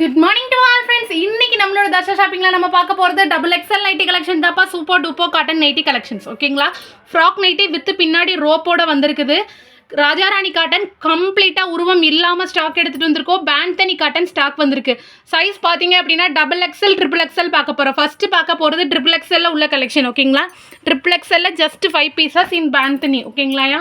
Good morning to all friends இன்னைக்கு நம்மளோட தர்ஷா ஷாப்பிங்கில் நம்ம பார்க்க போகிறது டபுள் எக்ஸல் நைட்டி கலெக்ஷன் தாப்பா சூப்பர் டூப்போ காட்டன் நைட்டி கலெக்ஷன்ஸ் ஓகேங்களா ஃப்ராக் நைட்டி வித் பின்னாடி ரோப்போட வந்திருக்குது. ராஜாராணி காட்டன் கம்ப்ளீட்டாக உருவம் இல்லாமல் ஸ்டாக் எடுத்துகிட்டு வந்திருக்கோம். பேண்டனி காட்டன் ஸ்டாக் வந்திருக்கு. சைஸ் பார்த்தீங்க அப்படின்னா டபுள் எக்ஸல் ட்ரிபிள் எக்ஸல் பார்க்க போகிறோம் ஃபஸ்ட்டு பார்க்க போகிறது ட்ரிபிள் எக்ஸல்ல உள்ள கலெக்ஷன் ஓகேங்களா triple எக்ஸல்ல just five pieces in bandhani ஓகேங்களாயா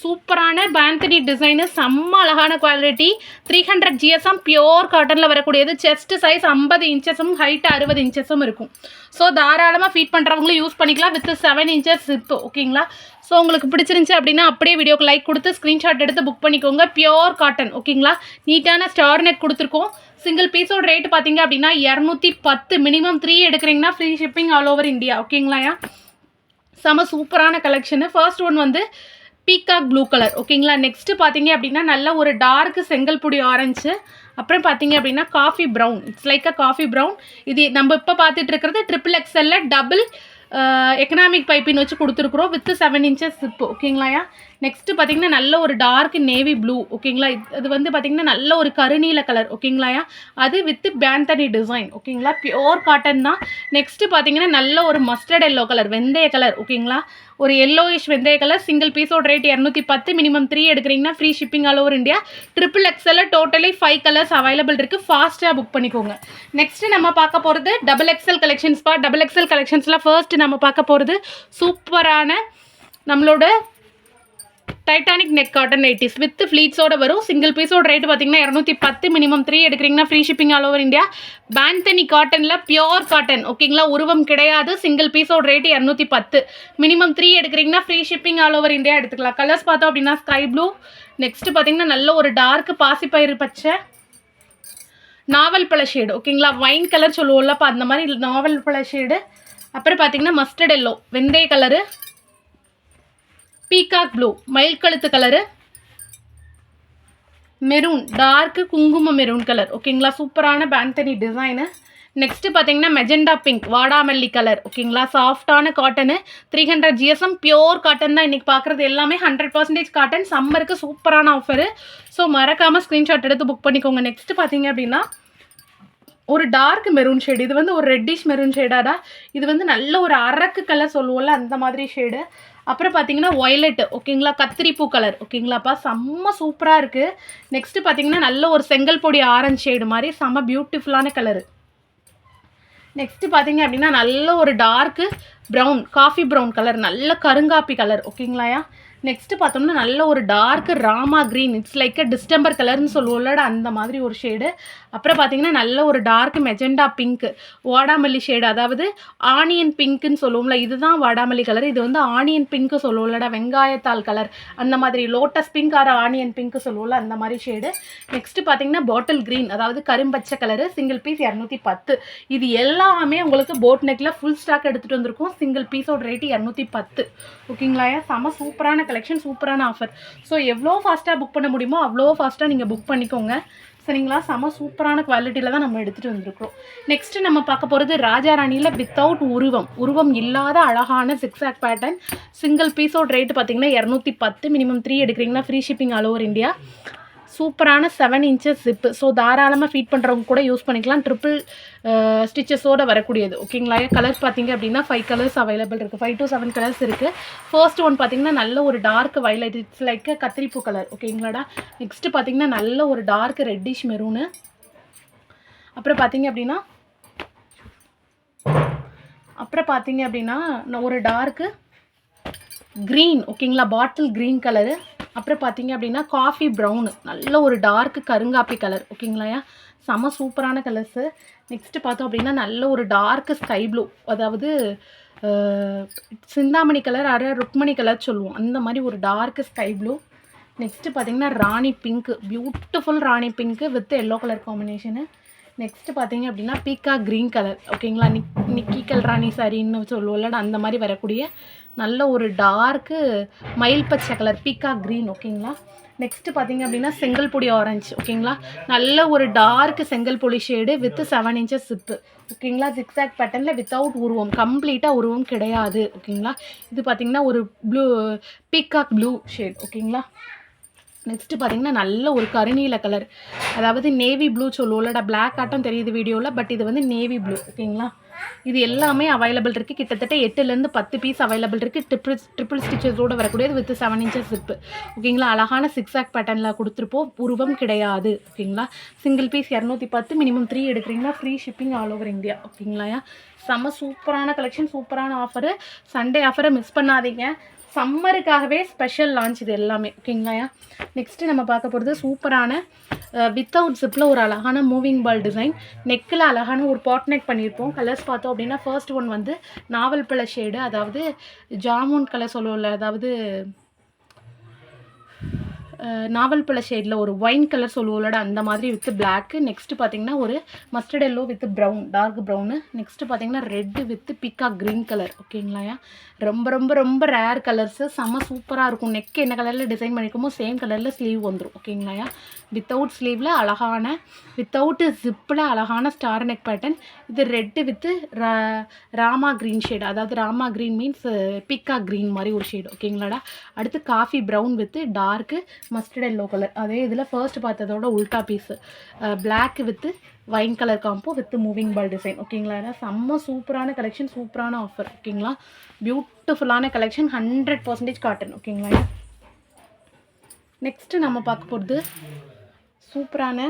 சூப்பரான பேந்தனி டிசைனு செம்ம அழகான quality three hundred GSM pure காட்டனில் வரக்கூடியது. செஸ்ட் சைஸ் ஐம்பது இன்ச்சஸும் ஹைட் அறுபது இன்ச்சஸும் இருக்கும். ஸோ தாராளமாக ஃபீட் பண்ணுறவங்களும் யூஸ் பண்ணிக்கலாம். வித் செவன் இன்ச்சஸ் இப்போ ஓகேங்களா ஸோ உங்களுக்கு பிடிச்சிருந்துச்சி அப்படின்னா அப்படியே வீடியோக்கு லைக் கொடுத்து ஸ்க்ரீன்ஷாட் எடுத்து புக் பண்ணிக்கோங்க. பியோர் காட்டன் ஓகேங்களா நீட்டான ஸ்டார் நெக் கொடுத்துருக்கோம். சிங்கிள் பீஸோட ரேட் பார்த்தீங்க அப்படின்னா இரநூத்தி பத்து மினிமம் த்ரீ எடுக்கிறீங்கன்னா free shipping all over India ஓகேங்களா செம சூப்பரான கலெக்ஷனு ஃபர்ஸ்ட் ஒன் வந்து பீகாக் ப்ளூ கலர் ஓகேங்களா நெக்ஸ்ட்டு பார்த்தீங்க அப்படின்னா நல்ல ஒரு டார்க் செங்கல் பொடி ஆரஞ்சு அப்புறம் பார்த்தீங்க அப்படின்னா coffee brown it's like uh coffee brown இது நம்ம இப்போ பார்த்துட்டு இருக்கிறது ட்ரிபிள் எக்ஸ்எல்ல டபுள் எக்கனாமிக் பைப்பின் வச்சு கொடுத்துருக்குறோம் வித் செவன் இன்ச்சஸ் சிப்பு ஓகேங்களாயா நெக்ஸ்ட்டு பார்த்தீங்கன்னா நல்ல ஒரு டார்க் நேவி ப்ளூ ஓகேங்களா இது- வந்து பார்த்தீங்கன்னா நல்ல ஒரு கருநீல கலர் ஓகேங்களாயா அது வித் பேந்தனி டிசைன் ஓகேங்களா பியோர் காட்டன் தான். நெக்ஸ்ட்டு பார்த்தீங்கன்னா நல்ல ஒரு மஸ்டர்ட் எல்லோ கலர் வெந்தய கலர் ஓகேங்களா ஒரு எல்லோயிஷ் வெந்தய கலர் சிங்கிள் பீஸோட ரேட் இரநூத்தி பத்து மினிமம் த்ரீ எடுக்கிறீங்கன்னா free shipping all over India triple எக்ஸ்எல்ல totally five colours available இருக்குது ஃபாஸ்ட்டாக புக் பண்ணிக்கோங்க. நெக்ஸ்ட் நம்ம பார்க்க போகிறது டபுள் எக்ஸ்எல் கலெக்ஷன்ஸ் பா. டபுள் எக்ஸ்எல் கலெக்ஷன்ஸில் ஃபர்ஸ்ட் நம்ம பார்க்க போகிறது சூப்பரான நம்மளோட Titanic neck cotton nighties with ஃப்ளீட்ஸோட வரும். சிங்கிள் பீஸோட ரேட் பார்த்தீங்கன்னா இரநூத்தி பத்து மினிமம் த்ரீ எடுக்கிறீங்கன்னா free shipping all over India bandhani காட்டனில் பியோர் காட்டன் ஓகேங்களா உருவம் கிடையாது. சிங்கிள் பீஸோட ரேட் இரநூத்தி பத்து. மினிமம் த்ரீ எடுக்கிறீங்கன்னா free shipping all over India எடுத்துக்கலாம். கலர்ஸ் பார்த்தோம் அப்படின்னா ஸ்கை ப்ளூ நெக்ஸ்ட் பார்த்தீங்கன்னா நல்ல ஒரு டார்க் பாசிப்பயிறு பச்சை. நாவல் பழ ஷேடு ஓகேங்களா ஒயின் கலர் சொல்லுவோம்லப்பா அந்த மாதிரி நாவல் பழ ஷேடு அப்புறம் பார்த்தீங்கன்னா மஸ்டர்ட் எல்லோ வெந்தய கலரு பீகாக் ப்ளூ. மயில் கழுத்து கலரு மெரூன். டார்க்கு குங்கும மெரூன் கலர் ஓகேங்களா சூப்பரான பேந்தனி டிசைனு நெக்ஸ்ட்டு பார்த்தீங்கன்னா மெஜெண்டா பிங்க் வாடாமல்லி கலர் ஓகேங்களா சாஃப்டான cotton three hundred GSM pure cotton தான் இன்றைக்கி பார்க்குறது எல்லாமே ஹண்ட்ரட் பர்சன்டேஜ் காட்டன் சம்மருக்கு சூப்பரான ஆஃபரு ஸோ மறக்காமல் ஸ்க்ரீன்ஷாட் எடுத்து புக் பண்ணிக்கோங்க. நெக்ஸ்ட்டு பார்த்தீங்க அப்படின்னா ஒரு டார்க் மெரூன் ஷேடு இது வந்து ஒரு ரெட்டிஷ் மெரூன் ஷேடாடா இது வந்து நல்ல ஒரு அரக்கு கலர் சொல்லுவோம்ல அந்த மாதிரி ஷேடு அப்புறம் பார்த்தீங்கன்னா ஒய்லெட்டு ஓகேங்களா கத்திரிப்பூ கலர் ஓகேங்களாப்பா செம்ம சூப்பராக இருக்குது நெக்ஸ்ட்டு பார்த்தீங்கன்னா நல்ல ஒரு செங்கல் பொடி ஆரஞ்சு ஷேடு மாதிரி செம்ம பியூட்டிஃபுல்லான கலரு நெக்ஸ்ட்டு பார்த்தீங்க அப்படின்னா நல்ல ஒரு dark brown coffee brown colour நல்ல கருங்காப்பி கலர் ஓகேங்களாயா நெக்ஸ்ட்டு பார்த்தோம்னா நல்ல ஒரு dark Rama green it's like a distemper கலர்னு சொல்லுவோம்லட அந்த மாதிரி ஒரு ஷேடு அப்புறம் பார்த்தீங்கன்னா நல்ல ஒரு டார்க் மெஜெண்டா பிங்க் வாடாமல்லி ஷேடு அதாவது ஆனியன் பிங்க்குன்னு சொல்லுவோம்ல இதுதான் வாடாமல்லி கலர் இது வந்து ஆனியன் பிங்க்கு சொல்லுவோம்லடா வெங்காயத்தாள் கலர் அந்த மாதிரி lotus pink or onion pink சொல்லுவோம்ல அந்த மாதிரி ஷேடு நெக்ஸ்ட்டு பார்த்தீங்கன்னா பாட்டில் க்ரீன் அதாவது கரும்பச்சை கலரு சிங்கிள் பீஸ் இரநூத்தி பத்து. இது எல்லாமே உங்களுக்கு போட் நெக்கில் ஃபுல் ஸ்டாக் எடுத்துகிட்டு வந்திருக்கும். சிங்கிள் பீஸோட ரேட்டு இரநூத்தி பத்து. ஓகேங்களா செம சூப்பரான கலெக்ஷன் சூப்பரான ஆஃபர் ஸோ எவ்வளோ ஃபாஸ்ட்டாக புக் பண்ண முடியுமோ அவ்வளோ ஃபாஸ்ட்டாக நீங்கள் புக் பண்ணிக்கோங்க. சரிங்களா? செம சூப்பரான குவாலிட்டியில் தான் நம்ம எடுத்துகிட்டு வந்திருக்கிறோம். நெக்ஸ்ட்டு நம்ம பார்க்க போகிறது ராஜா ராணியில் வித்தவுட் உருவம். உருவம் இல்லாத அழகான சிக்ஸாக் பேட்டர்ன் சிங்கிள் பீஸோட ரேட்டு பார்த்தீங்கன்னா இரநூத்தி பத்து மினிமம் த்ரீ எடுக்கிறீங்கன்னா free shipping all over India சூப்பரான செவன் இன்ச்சஸ் ஜிப்பு ஸோ தாராளமாக ஃபீட் பண்ணுறவங்க கூட யூஸ் பண்ணிக்கலாம். ட்ரிப்பிள் ஸ்டிச்சஸோடு வரக்கூடியது. ஓகேங்களா கலர்ஸ் பார்த்தீங்க அப்படின்னா ஃபைவ் கலர்ஸ் அவைலபிள் இருக்குது ஃபைவ் டு செவன் கலர்ஸ் இருக்குது ஃபர்ஸ்ட் ஒன் பார்த்தீங்கன்னா நல்ல ஒரு டார்க் வைலட் இட்ஸ் லைக் கத்திரிப்பூ கலர் ஓகேங்களாடா நெக்ஸ்ட்டு பார்த்தீங்கன்னா நல்ல ஒரு டார்க் ரெட்டிஷ் மெரூனு அப்புறம் பார்த்தீங்க அப்படின்னா அப்புறம் பார்த்தீங்க அப்படின்னா நான் ஒரு டார்க்கு க்ரீன் ஓகேங்களா பாட்டில் க்ரீன் கலரு அப்புறம் பார்த்தீங்க அப்படின்னா காஃபி ப்ரௌனு நல்ல ஒரு டார்க் கருங்காப்பி கலர் ஓகேங்களாயா செம சூப்பரான கலர்ஸு நெக்ஸ்ட்டு பார்த்தோம் அப்படின்னா நல்ல ஒரு டார்க் ஸ்கை ப்ளூ அதாவது சிந்தாமணி கலர் அரை ருக்மணி கலர் சொல்லுவோம். அந்த மாதிரி ஒரு டார்க் ஸ்கை ப்ளூ நெக்ஸ்ட்டு பார்த்தீங்கன்னா Rani pink beautiful Rani pink with yellow colour combination next பார்த்தீங்க அப்படின்னா பீக்கா க்ரீன் கலர் ஓகேங்களா நிக் நிக்கிக்கல் ராணி சாரின்னு சொல்லுவோம்ல அந்த மாதிரி வரக்கூடிய நல்ல ஒரு டார்க்கு மயில் பச்சை கலர் பீக்கா க்ரீன் ஓகேங்களா நெக்ஸ்ட்டு பார்த்தீங்க அப்படின்னா செங்கல் பொடி ஆரஞ்சு ஓகேங்களா நல்ல ஒரு டார்க் செங்கல் பொடி shade with seven inches zip ஓகேங்களா ஜிக்ஸாக் பேட்டர்னில் வித்தவுட் உருவம் கம்ப்ளீட்டாக உருவம் கிடையாது ஓகேங்களா இது பார்த்தீங்கன்னா ஒரு ப்ளூ பீக்காக் ப்ளூ ஷேட் ஓகேங்களா நெக்ஸ்ட்டு பார்த்தீங்கன்னா நல்ல ஒரு கருநீல கலர் அதாவது நேவி ப்ளூ சொல்லுவோம்லடா பிளாக் ஆட்டம் தெரியுது வீடியோவில் பட் இது வந்து நேவி ப்ளூ ஓகேங்களா இது எல்லாமே அவைலபிள் இருக்குது கிட்டத்தட்ட எட்டுலேருந்து பத்து பீஸ் அவைலபிள் இருக்குது ட்ரிபிள் ட்ரிபிள் ஸ்டிச்சஸோடு வரக்கூடியது வித் செவன் இன்ச்சஸ் ஜிப்பு ஓகேங்களா அழகான சிக்ஸ் ஆக் பேட்டர்னில் கொடுத்துருப்போம். உருவம் கிடையாது ஓகேங்களா சிங்கிள் பீஸ் இரநூத்தி பத்து மினிமம் த்ரீ எடுக்கிறீங்களா? Free shipping all over India ஓகேங்களா செம்ம சூப்பரான கலெக்ஷன் சூப்பரான ஆஃபரு சண்டே ஆஃபரை மிஸ் பண்ணாதீங்க. சம்மருக்காகவே ஸ்பெஷல் லான்ச் இது எல்லாமே ஓகேங்களா நெக்ஸ்ட்டு நம்ம பார்க்க போகிறது சூப்பரான வித்தவுட் ஜிப்பில் ஒரு அழகான மூவிங் பால் டிசைன் நெக்கில் அழகான ஒரு பாட்நெக் பண்ணியிருப்போம். கலர்ஸ் பார்த்தோம் அப்படின்னா ஃபர்ஸ்ட் ஒன் வந்து நாவல் பழ ஷேடு அதாவது ஜாமுன் கலர் சொல்லுவோம்ல அதாவது நாவல் பழ ஷேடில் ஒரு ஒயின் கலர் சொல்லுவோம்லடா அந்த மாதிரி வித் பிளாக்கு நெக்ஸ்ட்டு பார்த்தீங்கன்னா ஒரு mustard yellow with brown dark brown next பார்த்தீங்கன்னா ரெட்டு வித் பிக்கா க்ரீன் கலர் ஓகேங்களாயா ரொம்ப ரொம்ப ரொம்ப ரேர் கலர்ஸு செம்ம சூப்பராக இருக்கும். நெக் என்ன கலரில் டிசைன் பண்ணியிருக்கோமோ சேம் கலரில் ஸ்லீவ் வந்துடும் ஓகேங்களாயா வித்தவுட் ஸ்லீவில் அழகான வித்தவுட் ஜிப்பில் அழகான ஸ்டார் நெக் பேட்டர்ன் இது red with Rama green shade அதாவது ராமா க்ரீன் மீன்ஸ் பிக்கா க்ரீன் மாதிரி ஒரு ஷேடு ஓகேங்களாடா அடுத்து coffee brown with dark mustard yellow colour அதே இதில் ஃபர்ஸ்ட் பார்த்ததோட உல்டா piece black with wine colour combo with moving ball design ஓகேங்களா செம்ம சூப்பரான கலெக்ஷன் சூப்பரான ஆஃபர் ஓகேங்களா பியூட்டிஃபுல்லான கலெக்ஷன் ஹண்ட்ரட் பர்சன்டேஜ் காட்டன் ஓகேங்களா நெக்ஸ்ட்டு நம்ம பார்க்க போகிறது சூப்பரான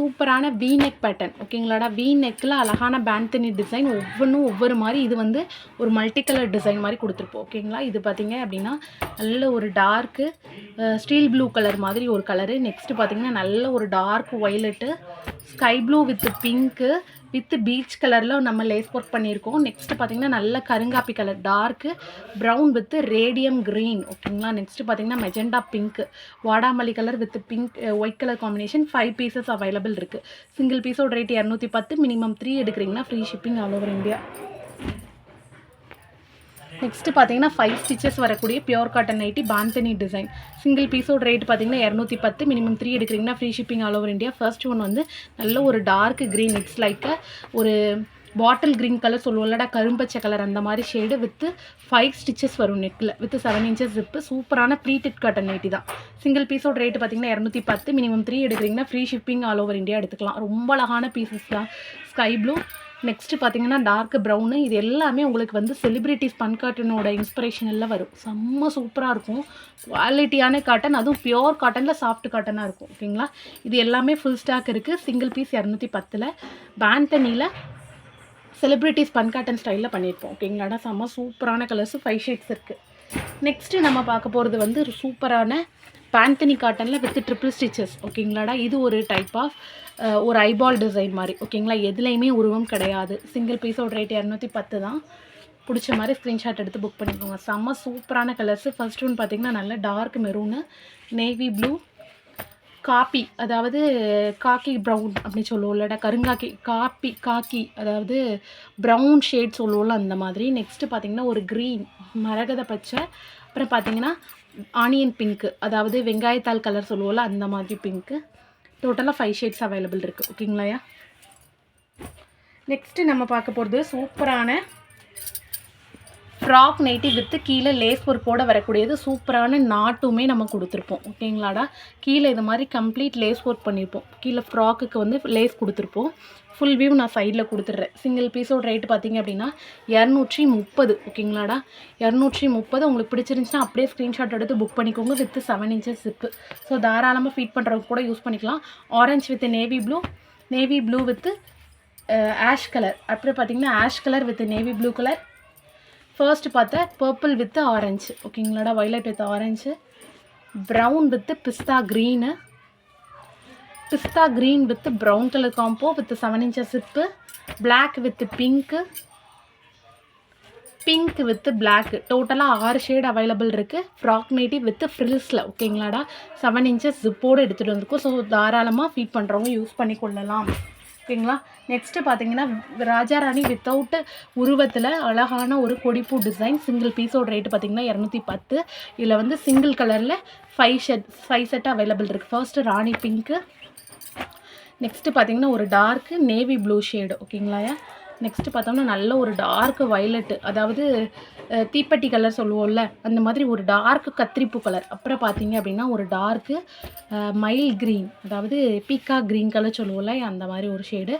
சூப்பரான வி நெக் பேட்டர்ன் ஓகேங்களாடா வி நெக்கில் அழகான பேண்டனி டிசைன் ஒவ்வொன்றும் ஒவ்வொரு மாதிரி இது வந்து ஒரு மல்டி கலர் டிசைன் மாதிரி கொடுத்துருப்போம் ஓகேங்களா இது பார்த்தீங்க அப்படின்னா நல்ல ஒரு டார்க்கு ஸ்டீல் ப்ளூ கலர் மாதிரி ஒரு கலரு நெக்ஸ்ட்டு பார்த்தீங்கன்னா நல்ல ஒரு dark violet sky blue with pink with peach கலரில் நம்ம லேஸ் ஒர்க் பண்ணியிருக்கோம். நெக்ஸ்ட்டு பார்த்தீங்கன்னா நல்ல கருங்காப்பி colour dark brown with radium green ஓகேங்களா? நெக்ஸ்ட்டு பார்த்தீங்கன்னா மெஜெண்டா பிங்க் வாடாமல்லி colour with pink white colour combination five pieces available இருக்குது சிங்கிள் பீஸோட ரேட் இரநூத்தி பத்து மினிமம் த்ரீ எடுக்கிறீங்கன்னா free shipping all over India next பார்த்தீங்கன்னா ஃபைவ் ஸ்டிச்சஸ் வரக்கூடிய pure cotton nighty bandhani design single பீஸோட ரேட் பார்த்தீங்கன்னா இரநூத்தி பத்து மினிமம் த்ரீ எடுக்கிறீங்கன்னா free shipping all over India first one வந்து நல்ல ஒரு டார்க் க்ரீன் இட்ஸ் லைக் ஒரு பாட்டில் க்ரீன் கலர் சொல்லுவோம்லடா கரும்பச்சை கலர் அந்த மாதிரி ஷேடு வித் ஃபைவ் ஸ்டிச்சஸ் வரும் நெக்கில் வித் செவன் இன்ச்சஸ் ஜிப்பு சூப்பரான ப்ளீட்டட் காட்டன் நைட்டி தான். சிங்கிள் பீஸோட ரேட் பார்த்தீங்கன்னா இரநூத்தி பத்து மினிமம் த்ரீ எடுக்கிறீங்கன்னா free shipping all over India எடுத்துக்கலாம். ரொம்ப அழகான பீசஸ் தான். ஸ்கை ப்ளூ நெக்ஸ்ட்டு பார்த்தீங்கன்னா டார்க் ப்ரௌனு இது எல்லாமே உங்களுக்கு வந்து செலிப்ரிட்டிஸ் பன்காட்டனோட இன்ஸ்பிரேஷன் எல்லாம் வரும். செம்ம சூப்பராக இருக்கும். குவாலிட்டியான காட்டன் அதுவும் பியோர் காட்டனில் சாஃப்ட் காட்டனாக இருக்கும். ஓகேங்களா இது எல்லாமே ஃபுல் ஸ்டாக் இருக்குது சிங்கிள் பீஸ் இரநூத்தி பத்தில். பேண்டனியில் செலிப்ரிட்டிஸ் பன்காட்டன் ஸ்டைலில் பண்ணியிருப்போம் ஓகேங்களாடா செம்ம சூப்பரான கலர்ஸு ஃபைவ் ஷேட்ஸ் இருக்குது நெக்ஸ்ட்டு நம்ம பார்க்க போகிறது வந்து சூப்பரான பேண்டனி காட்டனில் வித் ட்ரிபிள் ஸ்டிச்சஸ் ஓகேங்களாடா? இது ஒரு டைப் ஆஃப் ஒரு ஐபால் டிசைன் மாதிரி ஓகேங்களா? எதுலேயுமே உருவம் கிடையாது. சிங்கிள் பீஸோட ரேட் இரநூத்தி பத்து தான். பிடிச்ச மாதிரி ஸ்க்ரீன்ஷாட் எடுத்து புக் பண்ணிக்கோங்க. செம்ம சூப்பரான கலர்ஸு ஃபர்ஸ்ட் ஒன் பார்த்தீங்கன்னா நல்ல dark maroon navy blue coffee அதாவது காக்கி ப்ரௌன் அப்படி சொல்லுவோம்லடா கருங்காக்கி காப்பி காக்கி அதாவது ப்ரௌன் ஷேட் சொல்லுவோம்ல அந்த மாதிரி. நெக்ஸ்ட்டு பார்த்திங்கன்னா ஒரு க்ரீன் மரகத பச்சை. அப்புறம் பார்த்தீங்கன்னா ஆனியன் பிங்க்கு அதாவது வெங்காயத்தாள் கலர் சொல்லுவோம்ல அந்த மாதிரி பிங்க்கு டோட்டலாக ஃபைவ் ஷேட்ஸ் அவைலபிள் இருக்குது ஓகேங்களாயா நெக்ஸ்ட்டு நம்ம பார்க்க போகிறது சூப்பரான ஃப்ராக் நைட்டி வித்து கீழே லேஸ் ஒர்க்கோட வரக்கூடியது. சூப்பரான நாட்டுமே நம்ம கொடுத்துருப்போம். ஓகேங்களாடா? கீழே இது மாதிரி கம்ப்ளீட் லேஸ் ஒர்க் பண்ணியிருப்போம் கீழே ஃப்ராக்குக்கு வந்து லேஸ் கொடுத்துருப்போம். ஃபுல் வியூ நான் சைடில் கொடுத்துட்றேன். சிங்கிள் பீஸோட ரேட் பார்த்தீங்க அப்படின்னா இரநூற்றி முப்பது. ஓகேங்களாடா? இரநூற்றி முப்பது உங்களுக்கு பிடிச்சிருந்துச்சுன்னா அப்படியே ஸ்க்ரீன்ஷாட் எடுத்து புக் பண்ணிக்கோங்க with seven inches zip so தாராளமாக ஃபீட் பண்ணுறவங்க கூட யூஸ் பண்ணிக்கலாம். Orange with navy blue navy blue with ash colour அப்புறம் பார்த்திங்கன்னா ash colour with navy blue colour first பார்த்தா purple with orange ஓகேங்களாடா? Violet with orange brown with pista green pista green with brown colour combo with seven inches zip black with pink pink with black டோட்டலாக ஆறு shade available இருக்குது frock nighty with ஃப்ரில்ஸில் ஓகேங்களாடா? Seven inches ஜிப்போடு எடுத்துகிட்டு வந்திருக்கோம் so தாராளமாக feed பண்ணுறவங்க use பண்ணி கொள்ளலாம் ஓகேங்களா? நெக்ஸ்ட்டு பார்த்தீங்கன்னா ராஜாராணி வித்தவுட் உருவத்தில் அழகான ஒரு கொடிப்பூ டிசைன் சிங்கிள் பீஸோட ரேட்டு பார்த்தீங்கன்னா இரநூத்தி பத்து. இதில் வந்து சிங்கிள் கலரில் five shade five set available இருக்குது ஃபர்ஸ்ட்டு ராணி பிங்க்கு நெக்ஸ்ட்டு பார்த்தீங்கன்னா ஒரு டார்க்கு நேவி ப்ளூ ஷேடு ஓகேங்களா நெக்ஸ்ட்டு பார்த்தோம்னா நல்ல ஒரு டார்க் வயலட்டு அதாவது தீப்பெட்டி கலர் சொல்லுவோம்ல அந்த மாதிரி ஒரு டார்க் கத்திரிப்பு கலர் அப்புறம் பார்த்தீங்க அப்படின்னா ஒரு டார்க்கு மைல் க்ரீன் அதாவது பீக்கா க்ரீன் கலர் சொல்லுவோம்ல அந்த மாதிரி ஒரு ஷேடு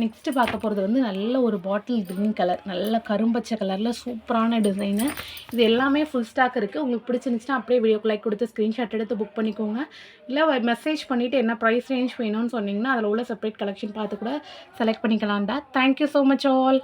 நெக்ஸ்ட்டு பார்க்க போகிறது வந்து நல்ல ஒரு பாட்டில் க்ரீன் கலர் நல்ல கரும்பச்சை கலரில் சூப்பரான டிசைனு இது எல்லாமே ஃபுல் ஸ்டாக் இருக்குது உங்களுக்கு பிடிச்சிருந்துச்சுன்னா அப்படியே வீடியோக்கு லைக் கொடுத்து ஸ்க்ரீன்ஷாட் எடுத்து புக் பண்ணிக்கோங்க. இல்லை மெசேஜ் பண்ணிவிட்டு என்ன ப்ரைஸ் ரேஞ்ச் வேணும்னு சொன்னிங்கன்னா அதில் உள்ள செப்பரேட் கலெக்ஷன் பார்த்து கூட select பண்ணிக்கலாம்டா. Thank you so much all